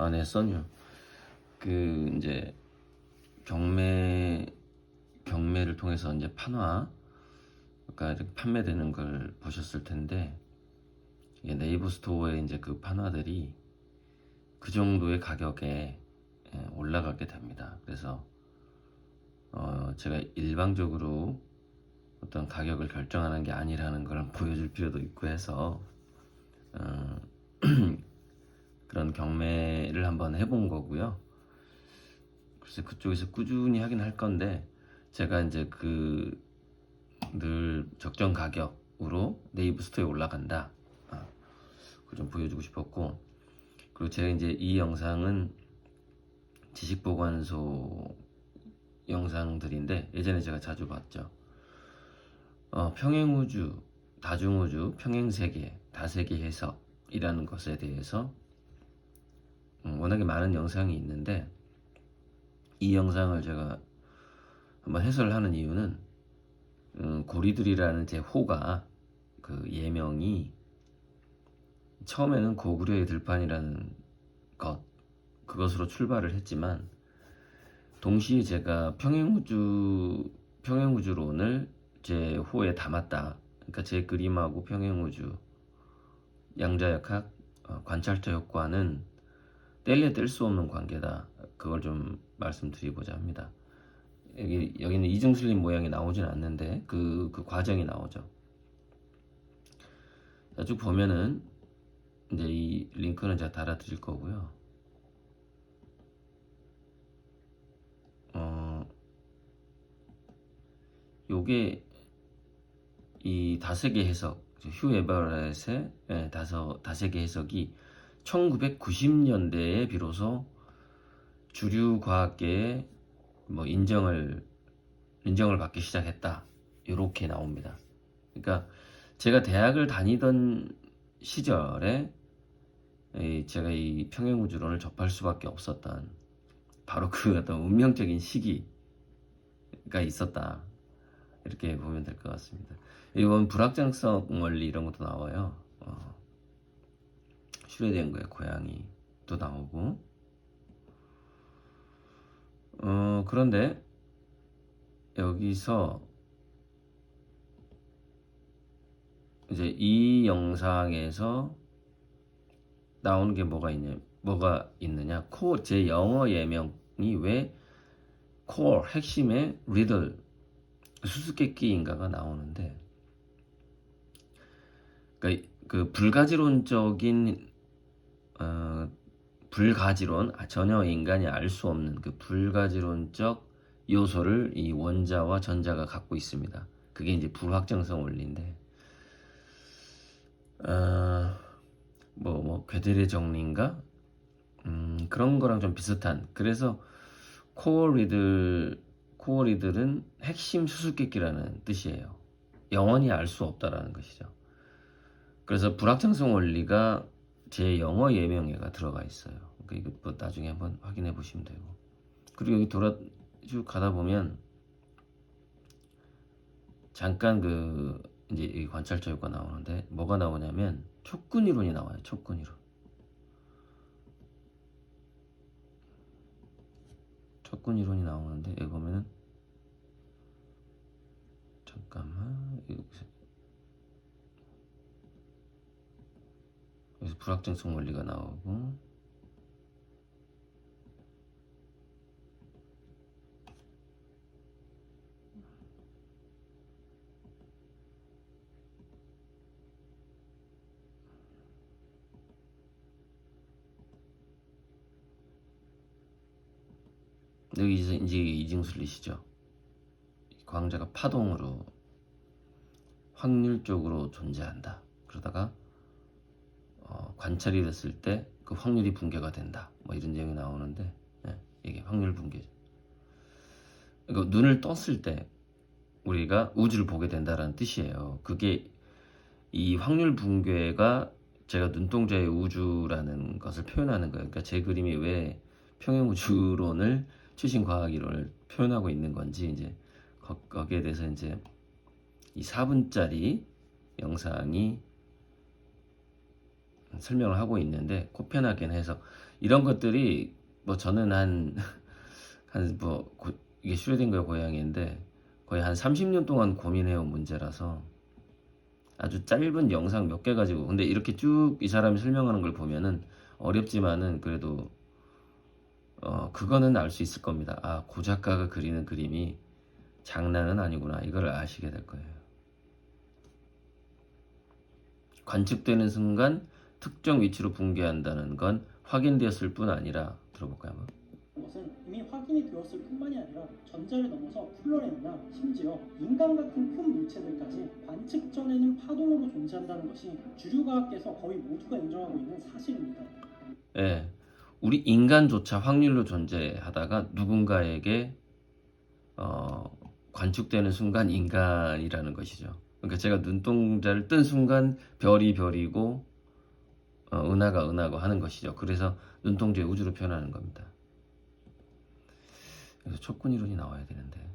아, 네, 써뉴. 그 이제 경매 경매를 통해서 이제 판화 가 이렇게 판매되는 걸 보셨을 텐데 네이버 스토어에 이제 그 판화들이 그 정도의 가격에 예, 올라가게 됩니다. 그래서 어 제가 일방적으로 어떤 가격을 결정하는 게 아니라는 걸 보여줄 필요도 있고 해서 어, 그런 경매를 한번 해본 거고요. 글쎄 그쪽에서 꾸준히 하긴 할 건데 제가 이제 그 늘 적정 가격으로 네이버 스토어에 올라간다. 아, 그걸 좀 보여주고 싶었고 그리고 제가 이제 이 영상은 지식보관소 영상들인데 예전에 제가 자주 봤죠. 어, 평행우주, 다중우주, 평행세계, 다세계 해석이라는 것에 대해서 음, 워낙에 많은 영상이 있는데 이 영상을 제가 한번 해설을 하는 이유는 음, 고리들이라는 제 호가 그 예명이 처음에는 고구려의 들판이라는 것 그것으로 출발을 했지만 동시에 제가 평행우주 평행우주론을 제 호에 담았다. 그러니까 제 그림하고 평행우주 양자역학 어, 관찰자 효과는 뗄래 뗄 수 없는 관계다. 그걸 좀 말씀드리고자 합니다. 여기 여기는 이중슬림 모양이 나오진 않는데 그, 그 과정이 나오죠. 자, 쭉 보면은 이제 이 링크는 제가 달아드릴 거고요. 어, 요게 이 다세계 해석, 휴 에버렛의 예, 다서 다세계 해석이 1990년대에 비로소 주류 과학계에 뭐 인정을 인정을 받기 시작했다. 이렇게 나옵니다. 그러니까 제가 대학을 다니던 시절에 이 제가 이 평행우주론을 접할 수밖에 없었던 바로 그 어떤 운명적인 시기가 있었다. 이렇게 보면 될 것 같습니다. 이건 불확정성 원리 이런 것도 나와요. 어, 슈레딩거의 고양이도 나오고. 어, 그런데 여기서 이제 이 영상에서 나오는 게 뭐가 있냐, 뭐가 있느냐, 코어, 제 영어 예명이 왜 코어, 핵심의 리들, 수수께끼인가가 나오는데, 그러니까 그 불가지론적인, 어, 불가지론, 아, 전혀 인간이 알 수 없는 그 불가지론적 요소를 이 원자와 전자가 갖고 있습니다. 그게 이제 불확정성 원리인데, 어, 뭐, 뭐, 괴델의 정리인가? 음, 그런 거랑 좀 비슷한. 그래서 코어 리들, 코어 리들은 핵심 수수께끼라는 뜻이에요. 영원히 알 수 없다라는 것이죠. 그래서 불확정성 원리가 제 영어 예명에가 들어가 있어요. 그러니까 이거 뭐 나중에 한번 확인해 보시면 되고. 그리고 여기 돌아 쭉 가다 보면 잠깐 그 이제 이 관찰자 효과 나오는데 뭐가 나오냐면 촉근 이론이 나와요. 촉근 이론. 촉근 이론이 나오는데 여기 보면은 잠깐만 여기서 여기서 불확정성 원리가 나오고 여기서 이제 이중술리시죠. 광자가 파동으로 확률적으로 존재한다. 그러다가 어, 관찰이 됐을 때 그 확률이 붕괴가 된다. 뭐 이런 내용이 나오는데 네, 이게 확률 붕괴. 그러니까 눈을 떴을 때 우리가 우주를 보게 된다라는 뜻이에요. 그게 이 확률 붕괴가 제가 눈동자의 우주라는 것을 표현하는 거예요. 그러니까 제 그림이 왜 평행 우주론을 최신 과학 이론을 표현하고 있는 건지 이제 거, 거기에 대해서 이제 이 4분짜리 영상이 설명을 하고 있는데 코펜하겐 해석 이런 것들이 뭐 저는 한 한 뭐 이게 슈레딩거의 고향인데 거의 한 30년 동안 고민해온 문제라서 아주 짧은 영상 몇 개 가지고 근데 이렇게 쭉 이 사람이 설명하는 걸 보면은 어렵지만은 그래도 어 그거는 알 수 있을 겁니다. 아, 고 작가가 그리는 그림이 장난은 아니구나. 이걸 아시게 될 거예요. 관측되는 순간 특정 위치로 붕괴한다는 건 확인되었을 뿐 아니라 들어볼까요? 한번? 것은 이미 확인이 되었을 뿐만이 아니라 전자를 넘어서 플로렌이나 심지어 인간 같은 큰 물체들까지 관측 전에는 파동으로 존재한다는 것이 주류 과학계에서 거의 모두가 인정하고 있는 사실입니다. 예. 우리 인간조차 확률로 존재하다가 누군가에게 어, 관측되는 순간 인간이라는 것이죠. 그러니까 제가 눈동자를 뜬 순간 별이 별이고 어, 은하가 은하고 하는 것이죠. 그래서 눈동자의 우주로 표현하는 겁니다. 그래서 촉군 이론이 나와야 되는데.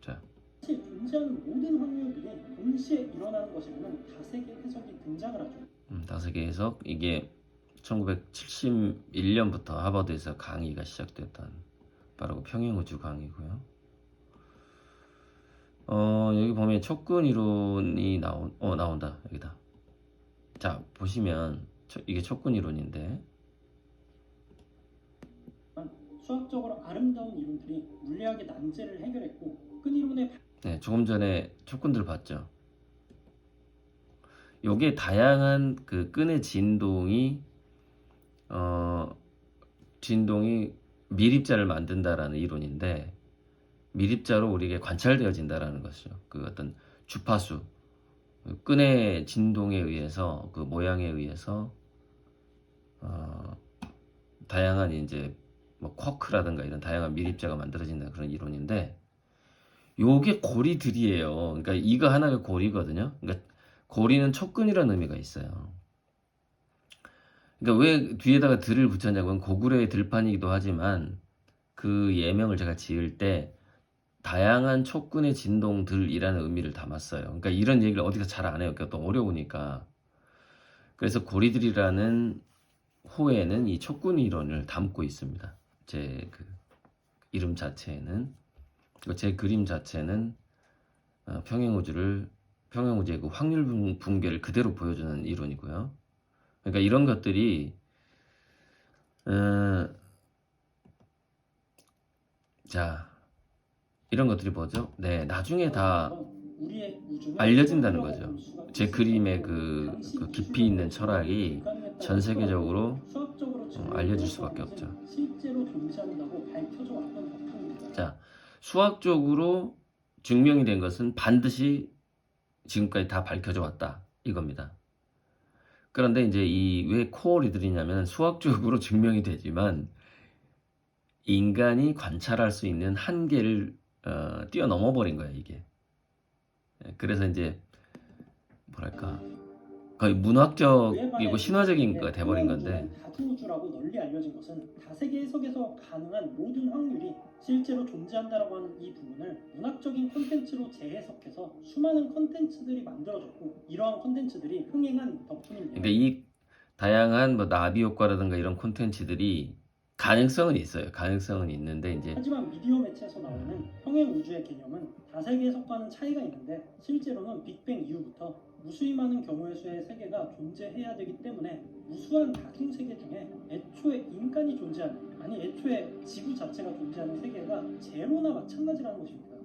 자, 존재하는 모든 확률들이 동시에 일어나는 것이라는 다세계 해석이 등장을 하죠. 음, 개 해석 이게 1971년부터 하버드에서 강의가 시작됐던 바로 그 평행우주 강의고요. 어 여기 보면 촉근 이론이 나온 어 나온다 여기다. 자 보시면 초- 이게 촉근 이론인데 수학적으로 아름다운 이론들이 물리학의 난제를 해결했고 끈 이론의 네, 조금 전에 촉근들 봤죠. 요게 다양한 그 끈의 진동이 어 진동이 밀입자를 만든다라는 이론인데 밀입자로 우리에게 관찰되어진다라는 것이죠. 그 어떤 주파수 그 끈의 진동에 의해서 그 모양에 의해서 어 다양한 이제 뭐 쿼크라든가 이런 다양한 밀입자가 만들어진다는 그런 이론인데 요게 고리들이에요. 그러니까 이거 하나가 고리거든요. 그러니까 고리는 촉근이라는 의미가 있어요. 그러니까 왜 뒤에다가 들을 붙였냐고는 고구려의 들판이기도 하지만 그 예명을 제가 지을 때 다양한 촉근의 진동들이라는 의미를 담았어요. 그러니까 이런 얘기를 어디서 잘 안 해요. 그러니까 또 어려우니까. 그래서 고리들이라는 호에는 이 촉근 이론을 담고 있습니다. 제 그 이름 자체에는 제 그림 자체는 어, 평행우주를 평행우주의 그 확률 붕- 붕괴를 그대로 보여주는 이론이고요. 그러니까 이런 것들이 어, 자 이런 것들이 뭐죠? 네 나중에 다 알려진다는 거죠. 제 그림의 그, 그 깊이 있는 철학이 전 세계적으로 어, 알려질 수밖에 없죠. 자, 수학적으로 증명이 된 것은 반드시 지금까지 다 밝혀져 왔다. 이겁니다. 그런데 이제 이 왜 코어리들이냐면 수학적으로 증명이 되지만 인간이 관찰할 수 있는 한계를 어, 뛰어넘어 버린 거야, 이게. 예, 그래서 이제 뭐랄까 거의 문학적이고 신화적인 거가 돼버린 건데 다수 우주라고 널리 알려진 것은 다세계 해석에서 가능한 모든 확률이 실제로 존재한다라고 하는 이 부분을 문학적인 콘텐츠로 재해석해서 수많은 콘텐츠들이 만들어졌고 이러한 콘텐츠들이 흥행한 덕분입니다. 그러니까 이 다양한 뭐 나비 효과라든가 이런 콘텐츠들이 가능성은 있어요. 가능성은 있는데 이제 하지만 미디어 매체에서 나오는 평행 우주의 개념은 다세계 해석과는 차이가 있는데 실제로는 빅뱅 이후부터 무수히 많은 경우의 수의 세계가 존재해야 되기 때문에 무수한 다중 세계 중에 애초에 인간이 존재하는 아니 애초에 지구 자체가 존재하는 세계가 제로나 마찬가지라는 것입니다.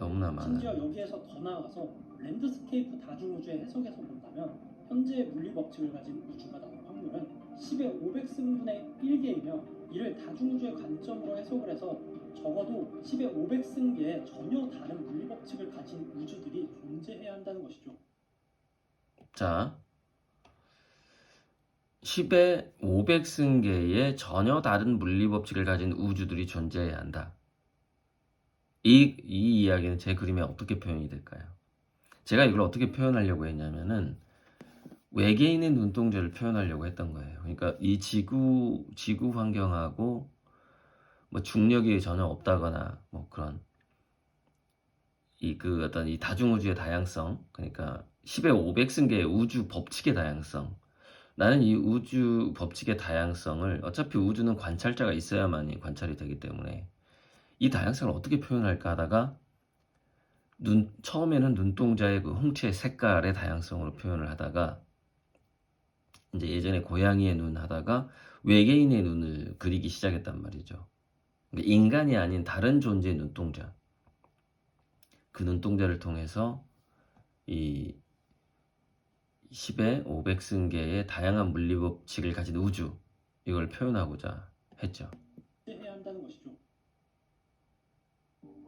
너무나 많아요. 심지어 여기에서 더 나아가서 랜드스케이프 다중 우주의 해석에서 본다면 현재 물리 법칙을 가진 우주가 나올 확률은 10의 500승분의 1개이며 이를 다중우주의 관점으로 해석을 해서 적어도 10의 500승계의 전혀 다른 물리 법칙을 가진 우주들이 존재해야 한다는 것이죠. 자, 10의 500승계의 전혀 다른 물리 법칙을 가진 우주들이 존재해야 한다. 이, 이 이야기는 제 그림에 어떻게 표현이 될까요? 제가 이걸 어떻게 표현하려고 했냐면은 외계인의 눈동자를 표현하려고 했던 거예요. 그러니까 이 지구, 지구 환경하고 뭐 중력이 전혀 없다거나 뭐 그런 이 그 어떤 이 다중우주의 다양성, 그러니까 10의 500승계의 우주 법칙의 다양성. 나는 이 우주 법칙의 다양성을 어차피 우주는 관찰자가 있어야만이 관찰이 되기 때문에 이 다양성을 어떻게 표현할까 하다가 눈 처음에는 눈동자의 그 홍채 색깔의 다양성으로 표현을 하다가 이제 예전에 고양이의 눈 하다가 외계인의 눈을 그리기 시작했단 말이죠. 그러니까 인간이 아닌 다른 존재의 눈동자. 그 눈동자를 통해서 이 10의 500승계의 다양한 물리법칙을 가진 우주 이걸 표현하고자 했죠. 해야 한다는 것이죠.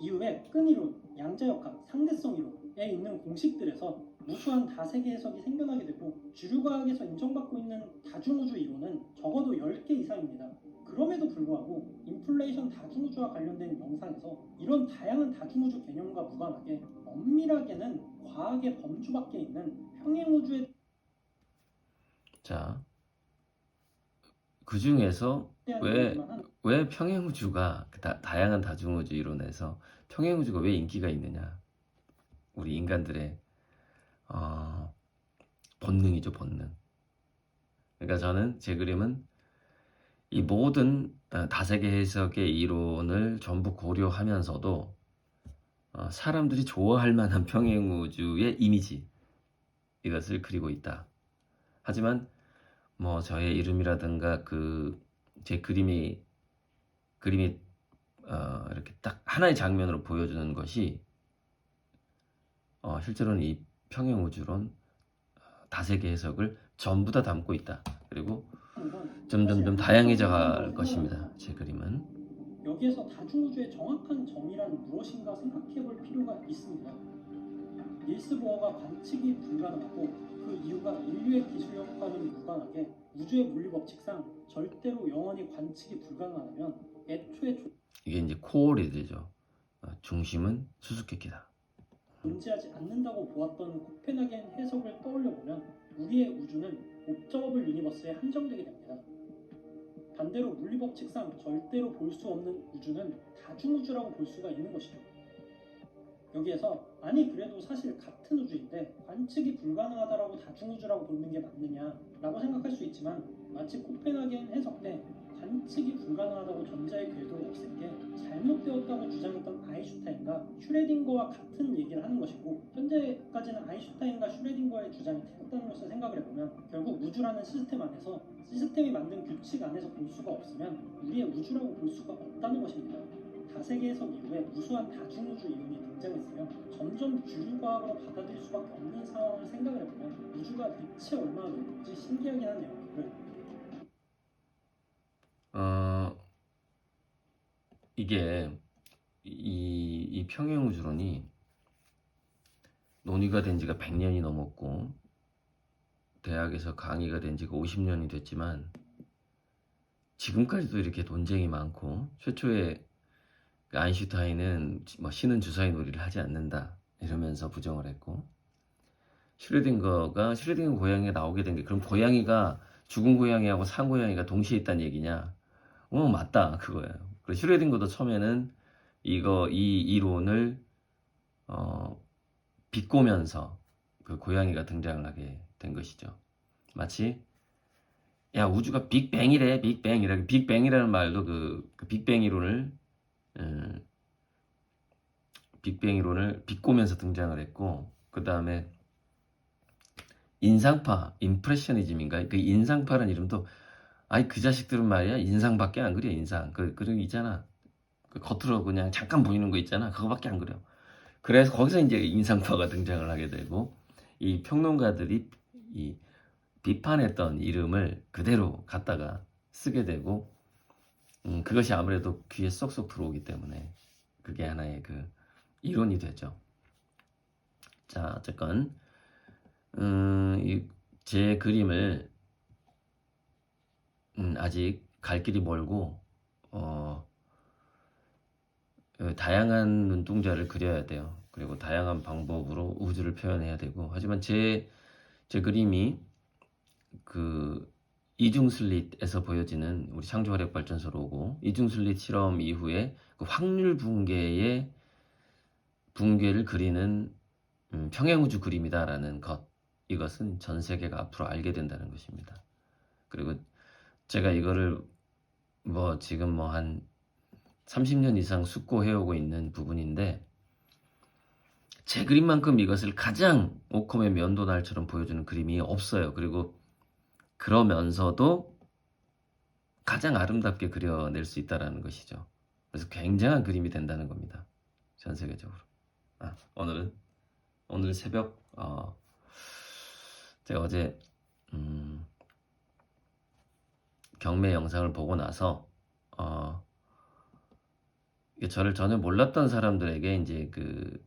이후에 끈이론, 양자역학, 상대성 이론에 있는 공식들에서 무수한 다세계 해석이 생겨나게 되고 주류과학에서 인정받고 있는 다중우주 이론은 적어도 10개 이상입니다. 그럼에도 불구하고 인플레이션 다중우주와 관련된 영상에서 이런 다양한 다중우주 개념과 무관하게 엄밀하게는 과학의 범주 밖에 있는 평행우주에 자, 그 중에서 왜- 왜 평행우주가 그 다, 다양한 다중우주 이론에서 평행우주가 왜 인기가 있느냐? 우리 인간들의 어, 본능이죠, 본능. 그러니까 저는 제 그림은 이 모든 어, 다세계 해석의 이론을 전부 고려하면서도 어, 사람들이 좋아할 만한 평행우주의 이미지 이것을 그리고 있다. 하지만 뭐 저의 이름이라든가 그 제 그림이 그림이 어, 이렇게 딱 하나의 장면으로 보여주는 것이 어, 실제로는 이 평행 우주론 어, 다세계 해석을 전부 다 담고 있다. 그리고 건 점점점 다양해져 갈 것입니다. 제 그림은 여기에서 다중우주의 정확한 정의란 무엇인가 생각해 볼 필요가 있습니다. 닐스 보어가 관측이 불가능하고 그 이유가 인류의 기술력과는 무관하게 우주의 물리 법칙상 절대로 영원히 관측이 불가능하다면 애초에 이게 이제 코어리 되죠. 어, 중심은 수수께끼다. 존재하지 않는다고 보았던 코펜하겐 해석을 떠올려 보면 우리의 우주는 옵저버블 유니버스에 한정되게 됩니다. 반대로 물리 법칙상 절대로 볼 수 없는 우주는 다중우주라고 볼 수가 있는 것이죠. 여기에서 아니 그래도 사실 같은 우주인데 관측이 불가능하다라고 다중우주라고 보는 게 맞느냐라고 생각할 수 있지만 마치 코펜하겐 해석 때 관측이 불가능하다고 전자의 궤도를 없앤 게 잘못되었다고 주장했던 아인슈타인과 슈레딩거와 같은 얘기를 하는 것이고 현재까지는 아인슈타인과 슈레딩거의 주장이 틀렸다는 것을 생각을 해보면 결국 우주라는 시스템 안에서 시스템이 만든 규칙 안에서 볼 수가 없으면 우리의 우주라고 볼 수가 없다는 것입니다. 다세계 해석 이후에 무수한 다중우주 이론이 등장했으며 점점 주류과학으로 받아들일 수밖에 없는 상황을 생각을 해보면 우주가 대체 얼마나 넓은지 신기하긴 하네요. 네. 어, 이게 이, 이 평행 우주론이 논의가 된 지가 100년이 넘었고 대학에서 강의가 된 지가 50년이 됐지만 지금까지도 이렇게 논쟁이 많고 최초에 그 아인슈타인은 뭐 신은 주사위 놀이를 하지 않는다 이러면서 부정을 했고 슈레딩거가 슈레딩거 고양이가 나오게 된 게 그럼 고양이가 죽은 고양이하고 산 고양이가 동시에 있다는 얘기냐? 어 맞다 그거예요. 그리고 슈레딩거도 처음에는 이거 이 이론을 어, 비꼬면서 그 고양이가 등장을 하게 된 것이죠. 마치 야 우주가 빅뱅이래 빅뱅 이라고 빅뱅이라는 말도 그, 그 빅뱅 이론을 음, 빅뱅 이론을 비꼬면서 등장을 했고 그 다음에 인상파 임프레셔니즘인가 그 인상파라는 이름도 아니 그 자식들은 말이야. 인상밖에 안 그려 인상. 그 그런 거 있잖아. 그 겉으로 그냥 잠깐 보이는 거 있잖아. 그거밖에 안 그려 그래서 거기서 이제 인상파가 등장을 하게 되고 이 평론가들이 이 비판했던 이름을 그대로 갖다가 쓰게 되고 음, 그것이 아무래도 귀에 쏙쏙 들어오기 때문에 그게 하나의 그 이론이 되죠. 자, 어쨌건 음, 이, 제 그림을 음, 아직 갈 길이 멀고 어, 어, 다양한 눈동자를 그려야 돼요. 그리고 다양한 방법으로 우주를 표현해야 되고 하지만 제, 제 그림이 그 이중 슬릿에서 보여지는 우리 창조화력 발전소로고 이중 슬릿 실험 이후에 그 확률 붕괴의 붕괴를 그리는 음, 평행우주 그림이다라는 것 이것은 전 세계가 앞으로 알게 된다는 것입니다. 그리고 제가 이거를 뭐 지금 뭐 한 30년 이상 숙고해오고 있는 부분인데 제 그림만큼 이것을 가장 오컴의 면도날처럼 보여주는 그림이 없어요. 그리고 그러면서도 가장 아름답게 그려낼 수 있다라는 것이죠. 그래서 굉장한 그림이 된다는 겁니다. 전 세계적으로. 아, 오늘은 오늘 새벽 어, 제가 어제 음, 경매 영상을 보고 나서 어, 저를 전혀 몰랐던 사람들에게 이제 그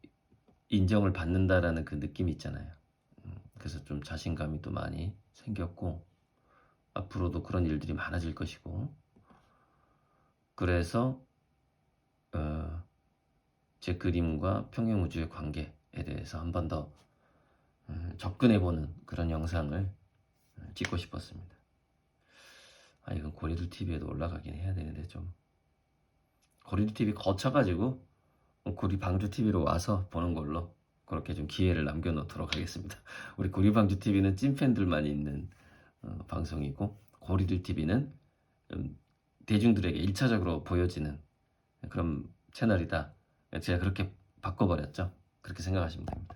인정을 받는다라는 그 느낌이 있잖아요. 음, 그래서 좀 자신감이 또 많이 생겼고 앞으로도 그런 일들이 많아질 것이고 그래서 어, 제 그림과 평행 우주의 관계에 대해서 한 번더 음, 접근해보는 그런 영상을 음, 찍고 싶었습니다. 아 이건 고리들 TV에도 올라가긴 해야 되는데 좀 고리들 TV 거쳐가지고 고리 방주 TV로 와서 보는 걸로 그렇게 좀 기회를 남겨놓도록 하겠습니다. 우리 고리 방주 TV는 찐팬들만 있는 어, 방송이고 고리들 TV는 음, 대중들에게 1차적으로 보여지는 그런 채널이다. 제가 그렇게 바꿔버렸죠. 그렇게 생각하시면 됩니다.